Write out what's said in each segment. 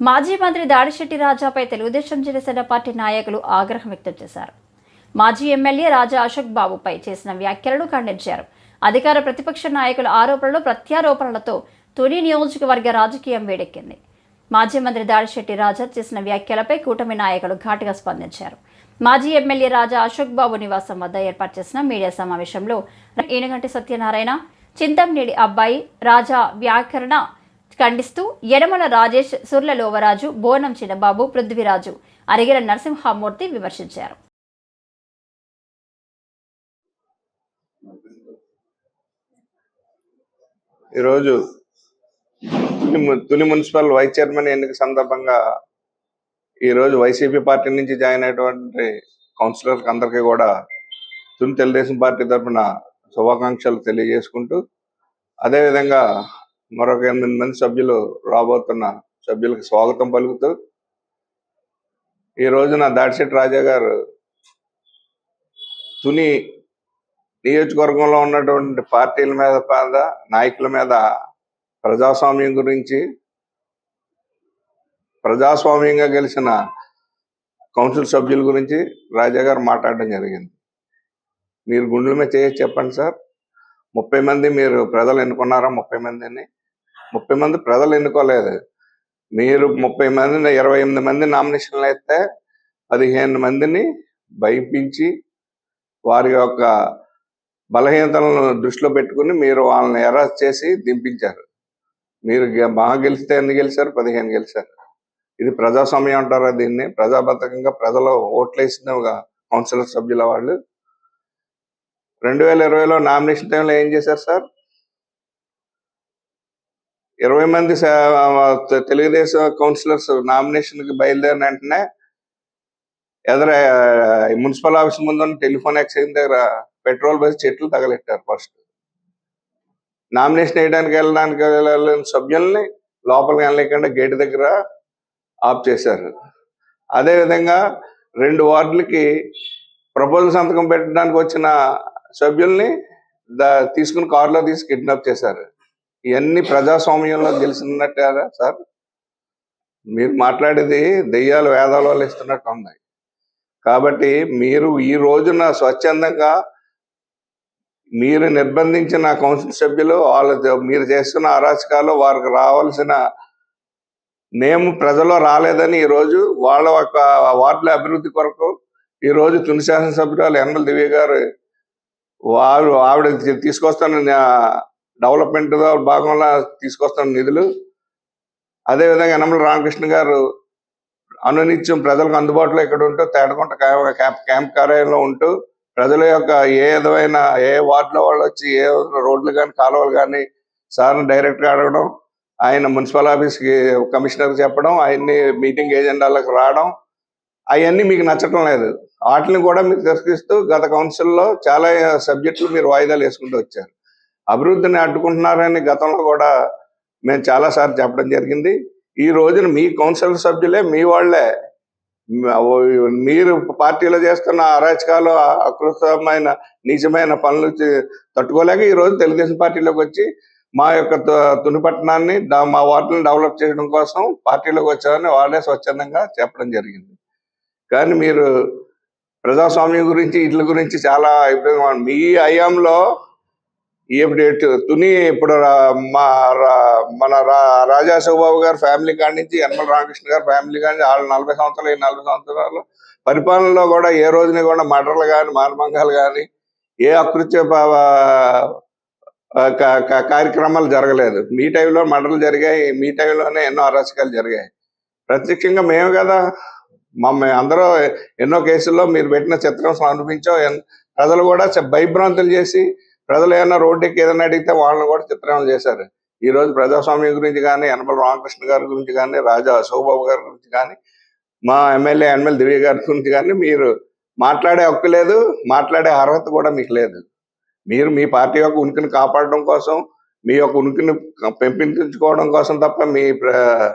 మాజీ మంత్రి దాడిశెట్టి రాజాపై తెలుగుదేశం జనసేన పార్టీ నాయకులు ఆగ్రహం వ్యక్తం చేశారు. మాజీ ఎమ్మెల్యే రాజా అశోక్ బాబుపై చేసిన వ్యాఖ్యలను ఖండించారు. అధికార ప్రతిపక్ష నాయకుల ఆరోపణలు ప్రత్యారోపణలతో తొలి నియోజకవర్గ రాజకీయం వేడెక్కింది. మాజీ మంత్రి దాడిశెట్టి రాజా చేసిన వ్యాఖ్యలపై కూటమి నాయకులు ఘాటుగా స్పందించారు. మాజీ ఎమ్మెల్యే రాజా అశోక్ బాబు నివాసం వద్ద ఏర్పాటు చేసిన మీడియా సమావేశంలో ఈనగంటి సత్యనారాయణ చింతంనేడి అబ్బాయి రాజా వ్యాకరణ ఖండిస్తూ యనమల రాజేష్ సుర్ల లోవరాజు బోనం చిన్నబాబు పృథ్వీరాజు అరిగిల నరసింహమూర్తి విమర్శించారు. ఈరోజు Tuni Tuni municipal vice chairman ఎన్నిక సందర్భంగా ఈరోజు వైసీపీ పార్టీ నుంచి జాయిన్ అయినటువంటి కౌన్సిలర్కి అందరికీ కూడా తుని తెలుగుదేశం పార్టీ తరఫున శుభాకాంక్షలు తెలియజేసుకుంటూ అదేవిధంగా మరొక ఎనిమిది మంది సభ్యులు రాబోతున్న సభ్యులకు స్వాగతం పలుకుతూ ఈ రోజున దాడిశెట్టి రాజా గారు తుని నియోజకవర్గంలో ఉన్నటువంటి పార్టీల మీద మీద నాయకుల మీద ప్రజాస్వామ్యం గురించి ప్రజాస్వామ్యంగా గెలిచిన కౌన్సిల్ సభ్యుల గురించి రాజా గారు మాట్లాడడం జరిగింది. మీరు గుండెల మీద చేసి చెప్పండి సార్. ముప్పై మంది మీరు ప్రజలు ఎన్నుకున్నారా? ముప్పై మందిని ముప్పై మంది ప్రజలు ఎన్నుకోలేదు. మీరు ముప్పై మంది ఇరవై ఎనిమిది మంది నామినేషన్లు అయితే పదిహేను మందిని భయపించి వారి యొక్క బలహీనతలను దృష్టిలో పెట్టుకుని మీరు వాళ్ళని అరెస్ట్ చేసి దింపించారు. మీరు బాగా గెలిస్తే ఎన్ని గెలిచారు? పదిహేను గెలిచారు. ఇది ప్రజాస్వామ్యం అంటారా దీన్ని? ప్రజాబద్ధకంగా ప్రజలు ఓట్లేసిన కౌన్సిలర్ సభ్యుల వాళ్ళు? రెండు వేల ఇరవైలో నామినేషన్ టైంలో ఏం చేశారు సార్? ఇరవై మంది తెలుగుదేశం కౌన్సిలర్స్ నామినేషన్కి బయలుదేరిన వెంటనే ఎదర మున్సిపల్ ఆఫీస్ ముందు టెలిఫోన్ ఎక్స్చేంజ్ దగ్గర పెట్రోల్ బస్ చెట్లు తగలెట్టారు ఫస్ట్. నామినేషన్ వేయడానికి వెళ్ళడానికి వెళ్ళని సభ్యుల్ని లోపలికి వెళ్ళలేకుండా గేట్ దగ్గర ఆఫ్ చేశారు. అదేవిధంగా రెండు వార్డులకి ప్రపోజల్ సంతకం పెట్టడానికి వచ్చిన సభ్యుల్ని దా తీసుకుని కారులో తీసి కిడ్నాప్ చేశారు. ఇవన్నీ ప్రజాస్వామ్యంలో గెలిచినట్టారా సార్? మీరు మాట్లాడేది దెయ్యాలు వేదాల వాళ్ళు ఇస్తున్నట్టు ఉంది. కాబట్టి మీరు ఈ రోజున స్వచ్ఛందంగా మీరు నిర్బంధించిన కౌన్సిల్ సభ్యులు వాళ్ళ మీరు చేస్తున్న అరాచకాలు వారికి రావాల్సిన నేము ప్రజల్లో రాలేదని ఈ రోజు వాళ్ళ యొక్క వార్డుల అభివృద్ధి కొరకు ఈ రోజు తుని శాసనసభ్యురాలు ఎన్ఎల్ దివ్య గారు వారు ఆవిడ తీసుకొస్తానని డెవలప్మెంట్ భాగంలో తీసుకొస్తున్న నిధులు. అదేవిధంగా యనమల రామకృష్ణ గారు అనునిత్యం ప్రజలకు అందుబాటులో ఇక్కడ ఉంటూ తేటకుంట క్యాంప్ క్యాంప్- క్యాంప్ కార్యాలయంలో ఉంటూ ప్రజల యొక్క ఏ విధమైన ఏ వార్డులో వాళ్ళు వచ్చి ఏ రోడ్లు కానీ కాలువలు కానీ సార్ని డైరెక్ట్గా అడగడం ఆయన మున్సిపల్ ఆఫీస్కి కమిషనర్కి చెప్పడం ఆయన్ని మీటింగ్ ఏజెండాలకు రావడం అవన్నీ మీకు నచ్చటం లేదు. వాటిని కూడా మీరు తిరస్కరిస్తూ గత కౌన్సిల్లో చాలా సబ్జెక్టులు మీరు వాయిదాలు వేసుకుంటూ వచ్చారు. అభివృద్ధిని అడ్డుకుంటున్నారని గతంలో కూడా మేము చాలాసార్లు చెప్పడం జరిగింది. ఈ రోజున మీ కౌన్సిల్ సభ్యులే మీ వాళ్ళే మీరు పార్టీలో చేస్తున్న అరాచకాలు అకృతమైన నిజమైన పనులు తట్టుకోలేక ఈ రోజు తెలుగుదేశం పార్టీలోకి వచ్చి మా యొక్క తుని పట్టణాన్ని మా వార్డులను డెవలప్ చేయడం కోసం పార్టీలోకి వచ్చామని వాళ్ళే స్వచ్ఛందంగా చెప్పడం జరిగింది. కానీ మీరు ప్రజాస్వామ్యం గురించి వీటి గురించి చాలా ఇబ్బందిగా మీ హయాంలో తుని ఇప్పుడు రా- మా రా- మన రా- రాజా శివబాబు గారి ఫ్యామిలీ కాడి నుంచి యనమల రామకృష్ణ గారి ఫ్యామిలీ కాడి నుంచి వాళ్ళు నలభై సంవత్సరాలు ఈ నలభై సంవత్సరాలు. పరిపాలనలో కూడా ఏ రోజున కూడా మర్డర్లు కానీ మానభంగాలు కానీ ఏ అకృత్య క- కార్యక్రమాలు జరగలేదు. మీ టైంలో మర్డర్లు జరిగాయి మీ టైంలోనే ఎన్నో అరాచకాలు జరిగాయి. ప్రత్యక్షంగా మేము కదా. మా అందరూ ఎన్నో కేసుల్లో మీరు పెట్టిన చిత్రం అనిపించాం ఎన్- ప్రజలు కూడా భయభ్రాంతులు చేసి ప్రజలు ఏమైనా రోడ్డుకి ఏదైనా అడిగితే వాళ్ళని కూడా చిత్రం చేశారు. ఈ రోజు ప్రజాస్వామ్యం గురించి కానీ యనమల రామకృష్ణ గారి గురించి కానీ రాజా అశోకబాబు గారి గురించి కానీ మా ఎమ్మెల్యే ఎమ్మెల్యే దివ్య గారి గురించి కానీ మీరు మాట్లాడే హక్కు లేదు మాట్లాడే అర్హత కూడా మీకు లేదు. మీరు మీ పార్టీ యొక్క ఉనికిని కాపాడడం కోసం మీ యొక్క ఉనికిని పెంపొందించుకోవడం కోసం తప్ప మీ ప్ర-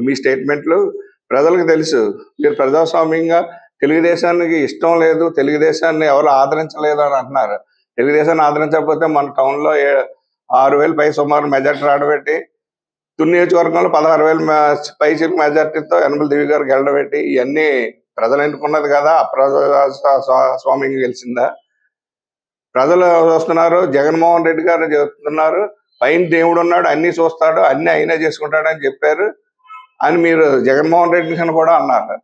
మీ స్టేట్మెంట్లు ప్రజలకు తెలుసు. మీరు ప్రజాస్వామ్యంగా తెలుగుదేశానికి ఇష్టం లేదు తెలుగుదేశాన్ని ఎవరు ఆదరించలేదు అని అంటున్నారు. తెలుగుదేశాన్ని ఆదరించకపోతే మన టౌన్లో ఏ- ఆరు వేలు పై సుమారు మెజార్టీ రాడబెట్టి తుని నియోజకవర్గంలో పదహారు వేల పైసలు మెజార్టీతో యనమల దేవి గారు గెలడబెట్టి ఇవన్నీ ప్రజలు ఎన్నుకున్నది కదా స్వామికి గెలిచిందా? ప్రజలు చూస్తున్నారు జగన్మోహన్ రెడ్డి గారు చెప్తున్నారు పైన దేవుడు ఉన్నాడు అన్ని చూస్తాడు అన్ని అయినా చేసుకుంటాడు అని చెప్పారు అని మీరు జగన్మోహన్ రెడ్డి గారిని కూడా అన్నారు.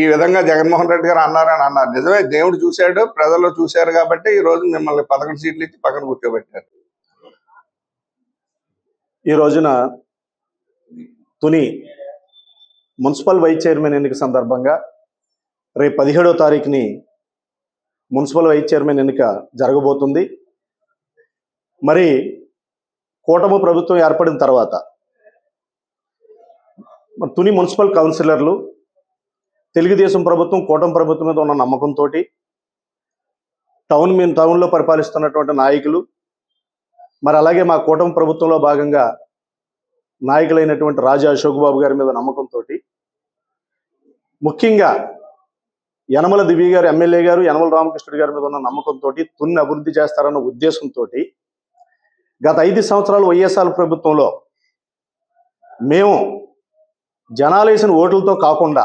ఈ విధంగా జగన్మోహన్ రెడ్డి గారు అన్నారని అన్నారు. నిజమే దేవుడు చూశాడు ప్రజలు చూశారు కాబట్టి ఈ రోజు మిమ్మల్ని పదకొండు సీట్లు ఇచ్చి పక్కన కూర్చోబెట్టారు. ఈ రోజున తుని మున్సిపల్ వైస్ చైర్మన్ ఎన్నిక సందర్భంగా రేపు పదిహేడో తారీఖుని మున్సిపల్ వైస్ చైర్మన్ ఎన్నిక జరగబోతుంది. మరి కూటమి ప్రభుత్వం ఏర్పడిన తర్వాత తుని మున్సిపల్ కౌన్సిలర్లు తెలుగుదేశం ప్రభుత్వం కూటమి ప్రభుత్వం మీద ఉన్న నమ్మకంతో టౌన్ మీ టౌన్లో పరిపాలిస్తున్నటువంటి నాయకులు మరి అలాగే మా కూటమి ప్రభుత్వంలో భాగంగా నాయకులైనటువంటి రాజా అశోక్ బాబు గారి మీద నమ్మకంతో ముఖ్యంగా యనమల దివ్య గారు ఎమ్మెల్యే గారు యనమల రామకృష్ణుడు గారి మీద ఉన్న నమ్మకంతో తున్ని అభివృద్ధి చేస్తారన్న ఉద్దేశంతో గత ఐదు సంవత్సరాలు వైఎస్ఆర్ ప్రభుత్వంలో మేము జనాలు వేసిన ఓట్లతో కాకుండా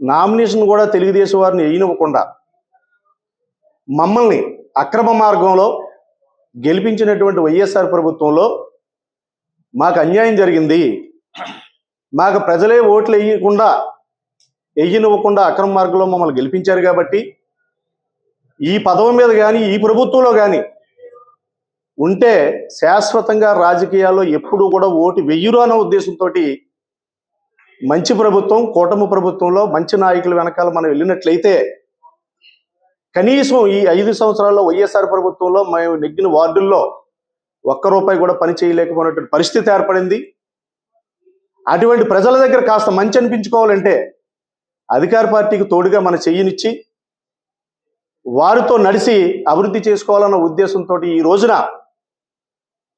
నామినేషన్ కూడా తెలుగుదేశం వారిని వేయనివ్వకుండా మమ్మల్ని అక్రమ మార్గంలో గెలిపించినటువంటి వైఎస్ఆర్ ప్రభుత్వంలో మాకు అన్యాయం జరిగింది. మాకు ప్రజలే ఓట్లు వేయకుండా వేయనివ్వకుండా అక్రమ మార్గంలో మమ్మల్ని గెలిపించారు కాబట్టి ఈ పదవి మీద కానీ ఈ ప్రభుత్వంలో కానీ ఉంటే శాశ్వతంగా రాజకీయాల్లో ఎప్పుడూ కూడా ఓటు వెయ్యరు అన్న ఉద్దేశంతో మంచి ప్రభుత్వం కూటమి ప్రభుత్వంలో మంచి నాయకుల వెనకాల మనం వెళ్ళినట్లయితే కనీసం ఈ ఐదు సంవత్సరాల్లో వైఎస్ఆర్ ప్రభుత్వంలో మేము నెగ్గిన వార్డుల్లో ఒక్క రూపాయి కూడా పని చేయలేకపోయినటువంటి పరిస్థితి ఏర్పడింది. అటువంటి ప్రజల దగ్గర కాస్త మంచి అనిపించుకోవాలంటే అధికార పార్టీకి తోడుగా మన చెయ్యినిచ్చి వారితో నడిచి అభివృద్ధి చేసుకోవాలన్న ఉద్దేశంతో ఈ రోజున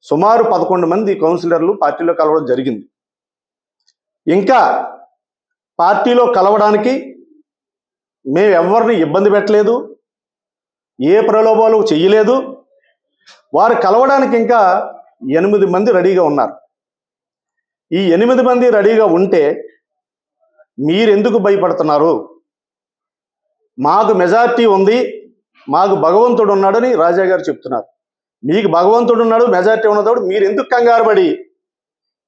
సుమారు పదకొండు మంది కౌన్సిలర్లు పార్టీలో కలవడం జరిగింది. ఇంకా పార్టీలో కలవడానికి మేము ఎవరిని ఇబ్బంది పెట్టలేదు ఏ ప్రలోభాలు చెయ్యలేదు. వారు కలవడానికి ఇంకా ఎనిమిది మంది రెడీగా ఉన్నారు. ఈ ఎనిమిది మంది రెడీగా ఉంటే మీరెందుకు భయపడుతున్నారు? మాకు మెజార్టీ ఉంది మాకు భగవంతుడు ఉన్నాడని రాజా గారు చెప్తున్నారు. మీకు భగవంతుడు ఉన్నాడు మెజార్టీ ఉన్నదోడు మీరు ఎందుకు కంగారు పడి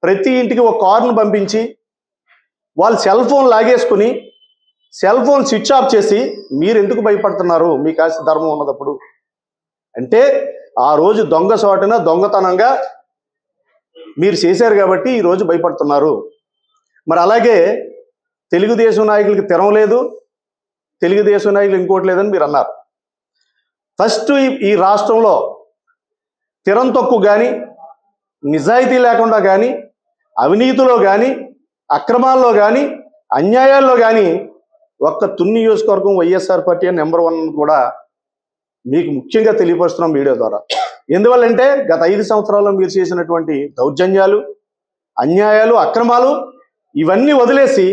ప్రతి ఇంటికి ఒక కార్ను పంపించి వాళ్ళు సెల్ ఫోన్ లాగేసుకుని సెల్ ఫోన్ స్విచ్ ఆఫ్ చేసి మీరు ఎందుకు భయపడుతున్నారు? మీ ఆస్తి ధర్మం ఉన్నదప్పుడు. అంటే ఆ రోజు దొంగ చోటన దొంగతనంగా మీరు చేశారు కాబట్టి ఈ రోజు భయపడుతున్నారు. మరి అలాగే తెలుగుదేశం నాయకులకి తిరం లేదు. తెలుగుదేశం నాయకులు ఇంకోటి లేదని మీరు అన్నారు. ఫస్ట్ ఈ- ఈ రాష్ట్రంలో తిరం తొక్కు కానీ నిజాయితీ లేకుండా కానీ అవినీతిలో కానీ అక్రమాల్లో కానీ అన్యాయాల్లో కానీ ఒక్క తున్ని నియోజకవర్గం వైఎస్ఆర్ పార్టీ నెంబర్ వన్ కూడా మీకు ముఖ్యంగా తెలియపరుస్తున్నాం మీడియా ద్వారా. ఎందువల్లంటే గత ఐదు సంవత్సరాల్లో మీరు చేసినటువంటి దౌర్జన్యాలు అన్యాయాలు అక్రమాలు ఇవన్నీ వదిలేసి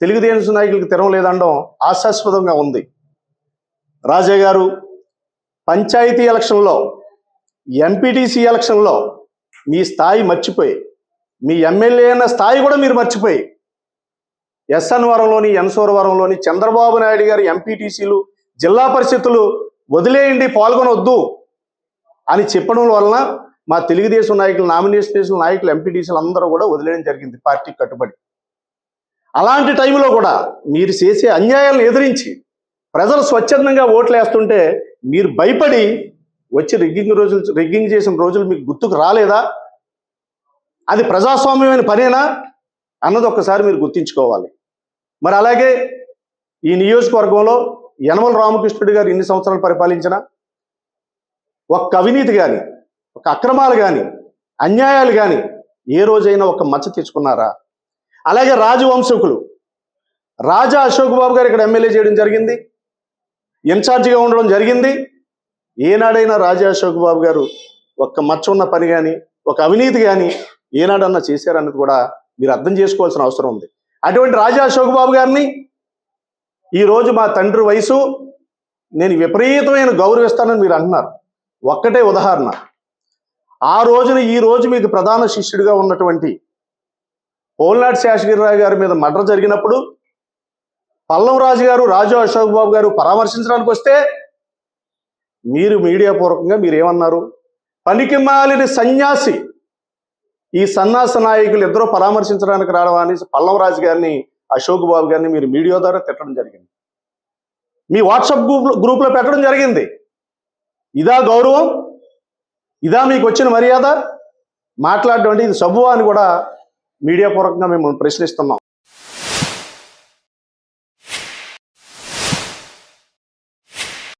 తెలుగుదేశం నాయకులకు తెరం లేదనడం హాస్యాస్పదంగా ఉంది. రాజా గారు పంచాయతీ ఎలక్షన్లో ఎంపీటీసీ ఎలక్షన్లో మీ స్థాయి మర్చిపోయి మీ ఎమ్మెల్యే అన్న స్థాయి కూడా మీరు మర్చిపోయి ఎస్ఎన్వరంలోని ఎన్సోరవరంలోని చంద్రబాబు నాయుడు గారి ఎంపీటీసీలు జిల్లా పరిషత్తులు వదిలేయండి పాల్గొనవద్దు అని చెప్పడం వలన మా తెలుగుదేశం నాయకులు నామినేషన్ చేసిన నాయకులు ఎంపీటీసీలు అందరూ కూడా వదిలేయడం జరిగింది పార్టీకి కట్టుబడి. అలాంటి టైంలో కూడా మీరు చేసే అన్యాయాలను ఎదిరించి ప్రజలు స్వచ్ఛందంగా ఓట్లు వేస్తుంటే మీరు భయపడి వచ్చి రిగ్గింగ్ రోజులు రిగ్గింగ్ చేసిన రోజులు మీకు గుర్తుకు రాలేదా? అది ప్రజాస్వామ్యమైన పనేనా అన్నది ఒక్కసారి మీరు గుర్తించుకోవాలి. మరి అలాగే ఈ నియోజకవర్గంలో యనమల రామకృష్ణుడి గారు ఇన్ని సంవత్సరాలు పరిపాలించిన ఒక్క అవినీతి కానీ ఒక అక్రమాలు కానీ అన్యాయాలు కానీ ఏ రోజైనా ఒక మచ్చ తెచ్చుకున్నారా? అలాగే రాజవంశకులు రాజా అశోక్ బాబు గారు ఇక్కడ ఎమ్మెల్యే చేయడం జరిగింది. ఇన్ఛార్జిగా ఉండడం జరిగింది. ఏనాడైనా రాజా అశోక్ బాబు గారు ఒక్క మచ్చ ఉన్న పని కానీ ఒక అవినీతి కానీ ఏనాడన్నా చేశారన్నది కూడా మీరు అర్థం చేసుకోవాల్సిన అవసరం ఉంది. అటువంటి రాజా అశోక్ బాబు గారిని ఈరోజు మా తండ్రి వయసు నేను విపరీతమైన గౌరవిస్తానని మీరు అంటున్నారు. ఒక్కటే ఉదాహరణ. ఆ రోజున ఈ రోజు మీకు ప్రధాన శిష్యుడిగా ఉన్నటువంటి పోల్నాటి శేషగిరిరావు గారి మీద మర్డర్ జరిగినప్పుడు పల్లం రాజు గారు రాజు అశోక్ బాబు గారు పరామర్శించడానికి వస్తే మీరు మీడియా పూర్వకంగా మీరు ఏమన్నారు పనికి మాలిన సన్యాసి ఈ సన్నాస నాయకులు ఇద్దరు పరామర్శించడానికి రావడం అని పల్లం రాజు గారిని అశోక్ బాబు గారిని మీరు మీడియా ద్వారా తిట్టడం జరిగింది. మీ వాట్సాప్ గ్రూప్ గ్రూప్లో పెట్టడం జరిగింది. ఇదా గౌరవం? ఇదా మీకు వచ్చిన మర్యాద? మాట్లాడడం అంటే ఇది సబువా అని కూడా మీడియా పూర్వకంగా మేము ప్రశ్నిస్తున్నాం.